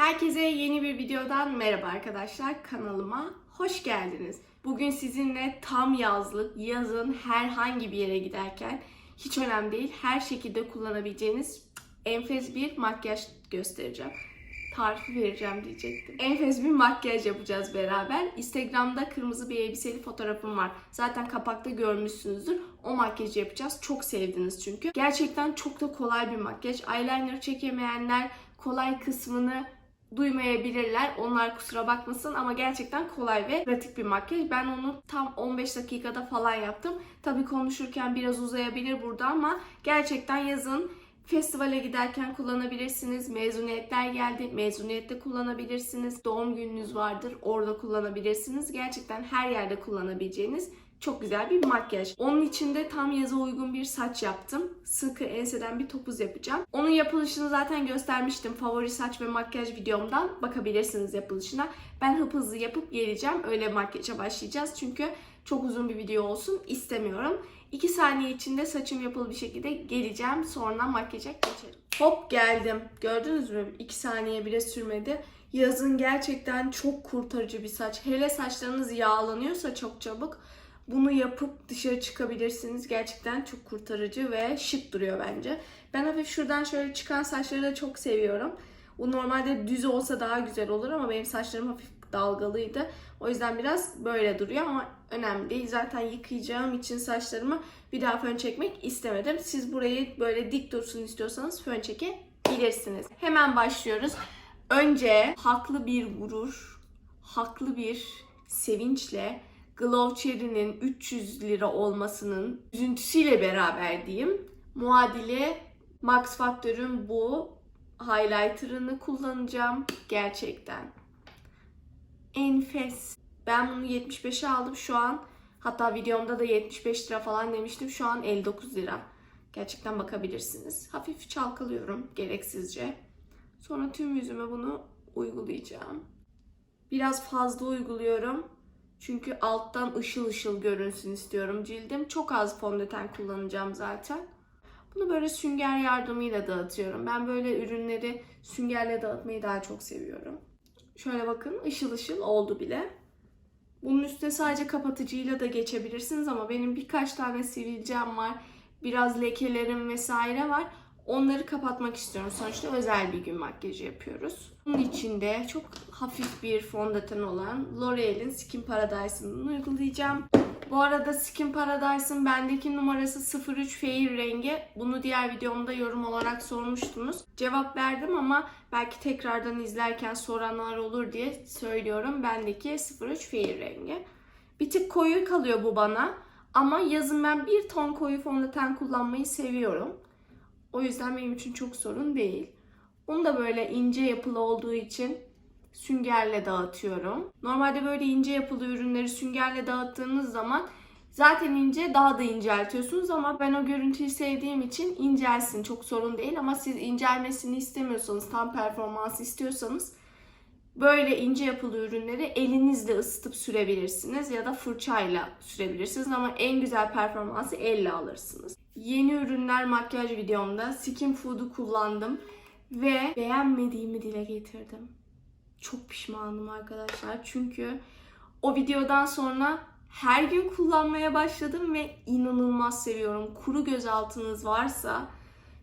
Herkese yeni bir videodan merhaba arkadaşlar. Kanalıma hoş geldiniz. Bugün sizinle tam yazlık, yazın herhangi bir yere giderken hiç önemli değil, her şekilde kullanabileceğiniz enfes bir makyaj göstereceğim. Tarifi vereceğim diyecektim. Enfes bir makyaj yapacağız beraber. Instagram'da kırmızı bir elbiseli fotoğrafım var. Zaten kapakta görmüşsünüzdür. O makyajı yapacağız. Çok sevdiniz çünkü. Gerçekten çok da kolay bir makyaj. Eyeliner çekemeyenler kolay kısmını duymayabilirler. Onlar kusura bakmasın ama gerçekten kolay ve pratik bir makyaj. Ben onu tam 15 dakikada falan yaptım. Tabii konuşurken biraz uzayabilir burada ama gerçekten yazın Festivale giderken kullanabilirsiniz. Mezuniyetler geldi. Mezuniyette kullanabilirsiniz. Doğum gününüz vardır. Orada kullanabilirsiniz. Gerçekten her yerde kullanabileceğiniz çok güzel bir makyaj. Onun için de tam yaza uygun bir saç yaptım. Sıkı enseden bir topuz yapacağım. Onun yapılışını zaten göstermiştim. Favori saç ve makyaj videomdan bakabilirsiniz yapılışına. Ben hıp hızlı yapıp geleceğim. Öyle makyaja başlayacağız. Çünkü çok uzun bir video olsun istemiyorum. 2 saniye içinde saçım yapılı bir şekilde geleceğim. Sonra makyaja geçerim. Hop geldim. Gördünüz mü? 2 saniye bile sürmedi. Yazın gerçekten çok kurtarıcı bir saç. Hele saçlarınız yağlanıyorsa çok çabuk bunu yapıp dışarı çıkabilirsiniz. Gerçekten çok kurtarıcı ve şık duruyor bence. Ben hafif şuradan şöyle çıkan saçları da çok seviyorum. Bu normalde düz olsa daha güzel olur ama benim saçlarım hafif dalgalıydı. O yüzden biraz böyle duruyor ama önemli değil. Zaten yıkayacağım için saçlarımı bir daha fön çekmek istemedim. Siz burayı böyle dik dursun istiyorsanız fön çekebilirsiniz. Hemen başlıyoruz. Önce haklı bir gurur, haklı bir sevinçle Glow Cherry'nin 300 lira olmasının üzüntüsüyle beraber diyeyim. Muadili Max Factor'ın bu highlighter'ını kullanacağım. Gerçekten. Enfes. Ben bunu 75'e aldım şu an. Hatta videomda da 75 lira falan demiştim. Şu an 59 lira. Gerçekten bakabilirsiniz. Hafif çalkalıyorum gereksizce. Sonra tüm yüzüme bunu uygulayacağım. Biraz fazla uyguluyorum. Çünkü alttan ışıl ışıl görünsün istiyorum cildim. Çok az fondöten kullanacağım zaten. Bunu böyle sünger yardımıyla dağıtıyorum. Ben böyle ürünleri süngerle dağıtmayı daha çok seviyorum. Şöyle bakın ışıl ışıl oldu bile. Bunun üstüne sadece kapatıcıyla da geçebilirsiniz ama benim birkaç tane sivilcem var. Biraz lekelerim vesaire var. Onları kapatmak istiyorum. Sonuçta özel bir gün makyajı yapıyoruz. Bunun içinde çok hafif bir fondöten olan L'Oreal'in Skin Paradise'ını uygulayacağım. Bu arada Skin Paradise'ın bendeki numarası 03 Fair rengi. Bunu diğer videomda yorum olarak sormuştunuz. Cevap verdim ama belki tekrardan izlerken soranlar olur diye söylüyorum. Bendeki 03 Fair rengi. Bir tık koyu kalıyor bu bana. Ama yazın ben bir ton koyu fondöten kullanmayı seviyorum. O yüzden benim için çok sorun değil. Onu da böyle ince yapılı olduğu için süngerle dağıtıyorum. Normalde böyle ince yapılı ürünleri süngerle dağıttığınız zaman zaten ince daha da inceltiyorsunuz ama ben o görüntüyü sevdiğim için incelsin çok sorun değil ama siz incelmesini istemiyorsanız tam performans istiyorsanız böyle ince yapılı ürünleri elinizle ısıtıp sürebilirsiniz ya da fırçayla sürebilirsiniz ama en güzel performansı elle alırsınız. Yeni ürünler makyaj videomda Skin Food'u kullandım ve beğenmediğimi dile getirdim. Çok pişmanım arkadaşlar çünkü o videodan sonra her gün kullanmaya başladım ve inanılmaz seviyorum. Kuru göz altınız varsa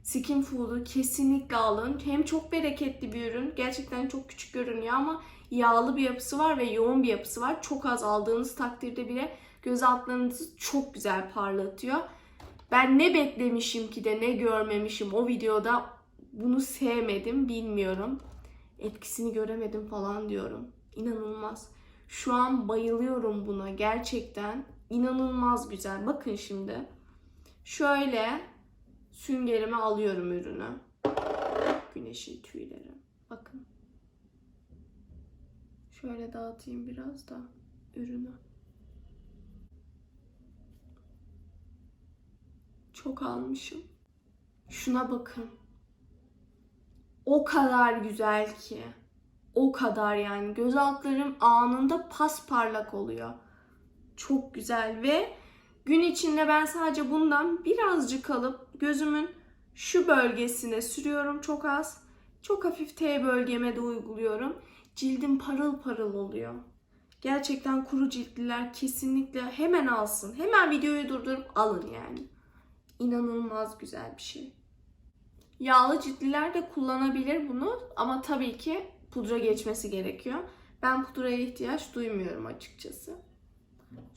Skin Food'u kesinlikle alın. Hem çok bereketli bir ürün. Gerçekten çok küçük görünüyor ama yağlı bir yapısı var ve yoğun bir yapısı var. Çok az aldığınız takdirde bile göz altlarınızı çok güzel parlatıyor. Ben ne beklemişim ki de ne görmemişim o videoda bunu sevmedim bilmiyorum. Etkisini göremedim falan diyorum. İnanılmaz. Şu an bayılıyorum buna gerçekten. inanılmaz güzel. Bakın şimdi. Şöyle süngerime alıyorum ürünü. Güneşin tüyleri. Bakın. Şöyle dağıtayım biraz da ürünü. Çok almışım. Şuna bakın. O kadar güzel ki. O kadar yani. Göz altlarım anında pasparlak oluyor. Çok güzel ve gün içinde ben sadece bundan birazcık alıp gözümün şu bölgesine sürüyorum çok az. Çok hafif T bölgeme de uyguluyorum. Cildim parıl parıl oluyor. Gerçekten kuru ciltliler kesinlikle hemen alsın. Hemen videoyu durdurup alın yani. İnanılmaz güzel bir şey. Yağlı ciltliler de kullanabilir bunu ama tabii ki pudra geçmesi gerekiyor. Ben pudraya ihtiyaç duymuyorum açıkçası.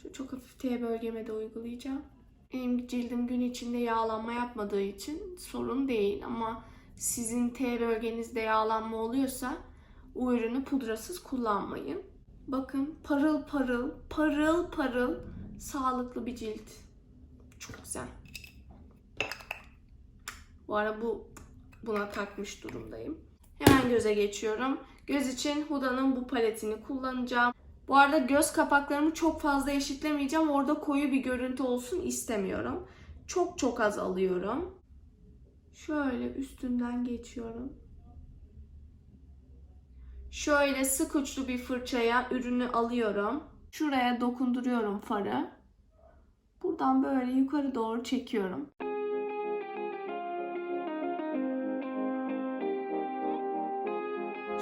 Şu çok hafif T bölgeme de uygulayacağım. Benim cildim gün içinde yağlanma yapmadığı için sorun değil ama sizin T bölgenizde yağlanma oluyorsa o ürünü pudrasız kullanmayın. Bakın parıl parıl, parıl parıl sağlıklı bir cilt. Çok güzel. Bu ara bu buna takmış durumdayım. Hemen göze geçiyorum. Göz için Huda'nın bu paletini kullanacağım. Bu arada göz kapaklarımı çok fazla eşitlemeyeceğim. Orada koyu bir görüntü olsun istemiyorum. Çok çok az alıyorum. Şöyle üstünden geçiyorum. Şöyle sık uçlu bir fırçaya ürünü alıyorum. Şuraya dokunduruyorum farı. Buradan böyle yukarı doğru çekiyorum.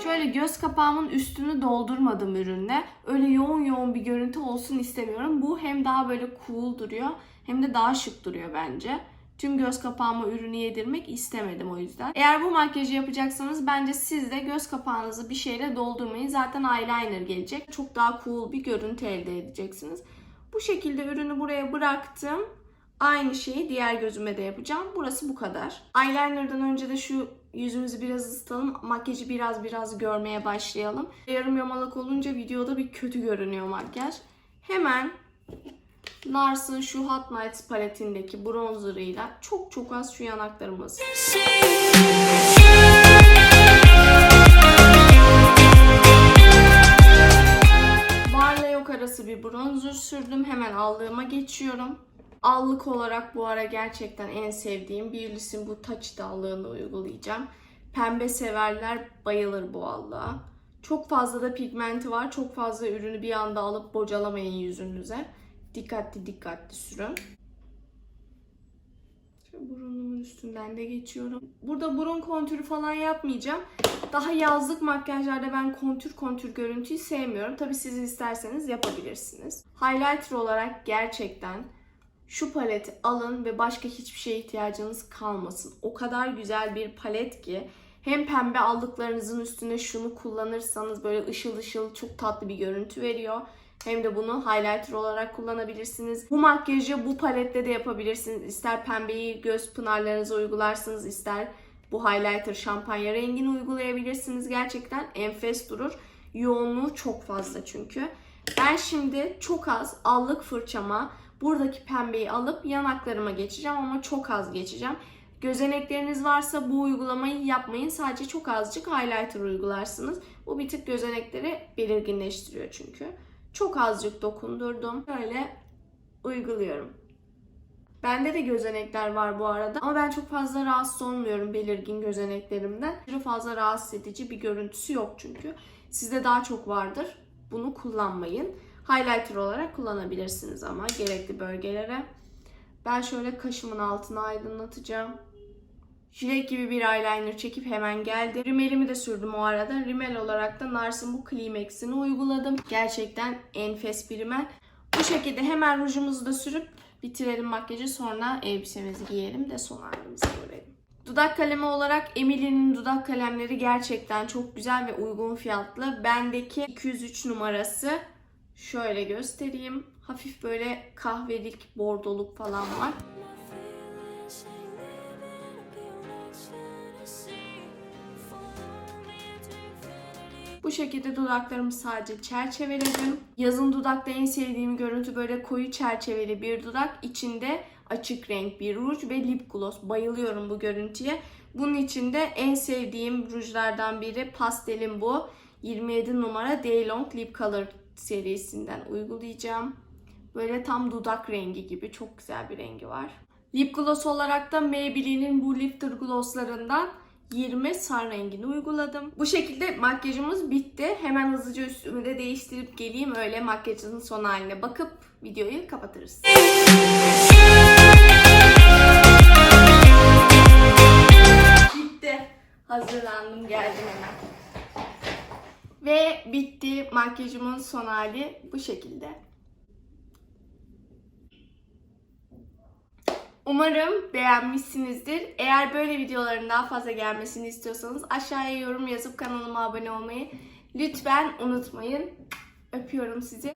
Şöyle göz kapağımın üstünü doldurmadım ürünle. Öyle yoğun yoğun bir görüntü olsun istemiyorum. Bu hem daha böyle cool duruyor hem de daha şık duruyor bence. Tüm göz kapağıma ürünü yedirmek istemedim o yüzden. Eğer bu makyajı yapacaksanız bence siz de göz kapağınızı bir şeyle doldurmayın. Zaten eyeliner gelecek. Çok daha cool bir görüntü elde edeceksiniz. Bu şekilde ürünü buraya bıraktım. Aynı şeyi diğer gözüme de yapacağım. Burası bu kadar. Eyeliner'dan önce de şu yüzümüzü biraz ısıtalım. Makyajı biraz biraz görmeye başlayalım. Yarım yamalak olunca videoda bir kötü görünüyor makyaj. Hemen Nars'ın şu Hot Nights paletindeki bronzerıyla çok çok az şu yanaklarıma Varla yok arası bir bronzer sürdüm. Hemen allığıma geçiyorum. Allık olarak bu ara gerçekten en sevdiğim Beauty's'in bu Touch allığını uygulayacağım. Pembe severler bayılır bu allığa. Çok fazla da pigmenti var. Çok fazla ürünü bir anda alıp bocalamayın yüzünüze. Dikkatli dikkatli sürün. Şöyle burunumun üstünden de geçiyorum. Burada burun kontürü falan yapmayacağım. Daha yazlık makyajlarda ben kontür kontür görüntüyü sevmiyorum. Tabi siz isterseniz yapabilirsiniz. Highlighter olarak gerçekten şu paleti alın ve başka hiçbir şeye ihtiyacınız kalmasın. O kadar güzel bir palet ki hem pembe aldıklarınızın üstüne şunu kullanırsanız böyle ışıl ışıl çok tatlı bir görüntü veriyor. Hem de bunu highlighter olarak kullanabilirsiniz. Bu makyajı bu palette de yapabilirsiniz. İster pembeyi göz pınarlarınıza uygularsınız, ister bu highlighter şampanya rengini uygulayabilirsiniz. Gerçekten enfes durur. Yoğunluğu çok fazla çünkü. Ben şimdi çok az allık fırçama buradaki pembeyi alıp yanaklarıma geçeceğim ama çok az geçeceğim. Gözenekleriniz varsa bu uygulamayı yapmayın. Sadece çok azıcık highlighter uygularsınız. Bu bir tık gözenekleri belirginleştiriyor çünkü. Çok azıcık dokundurdum. Böyle uyguluyorum. Bende de gözenekler var bu arada ama ben çok fazla rahatsız olmuyorum belirgin gözeneklerimden. Çok fazla rahatsız edici bir görüntüsü yok çünkü. Sizde daha çok vardır. Bunu kullanmayın. Highlighter olarak kullanabilirsiniz ama gerekli bölgelere. Ben şöyle kaşımın altını aydınlatacağım. Jilet gibi bir eyeliner çekip hemen geldi. Rimelimi de sürdüm o arada. Rimel olarak da Nars'ın bu Climax'ini uyguladım. Gerçekten enfes bir rimel. Bu şekilde hemen rujumuzu da sürüp bitirelim makyajı. Sonra elbisemizi giyelim de son halimizi görelim. Dudak kalemi olarak Emily'nin dudak kalemleri gerçekten çok güzel ve uygun fiyatlı. Bendeki 203 numarası şöyle göstereyim. Hafif böyle kahvelik, bordoluk falan var. Bu şekilde dudaklarımı sadece çerçeveledim. Yazın dudakta en sevdiğim görüntü böyle koyu çerçeveli bir dudak. içinde açık renk bir ruj ve lip gloss. Bayılıyorum bu görüntüye. Bunun içinde en sevdiğim rujlardan biri pastelim bu. 27 numara Daylong Lip Color serisinden uygulayacağım. Böyle tam dudak rengi gibi çok güzel bir rengi var. Lip gloss olarak da Maybelline'in bu Lifter glosslarından 20 sar rengini uyguladım. Bu şekilde makyajımız bitti. Hemen hızlıca üstümü de değiştirip geleyim. Öyle makyajın son haline bakıp videoyu kapatırız. Bitti. hazırlandım geldim hemen. Bitti makyajımın son hali bu şekilde. Umarım beğenmişsinizdir. Eğer böyle videoların daha fazla gelmesini istiyorsanız aşağıya yorum yazıp kanalıma abone olmayı lütfen unutmayın. Öpüyorum sizi.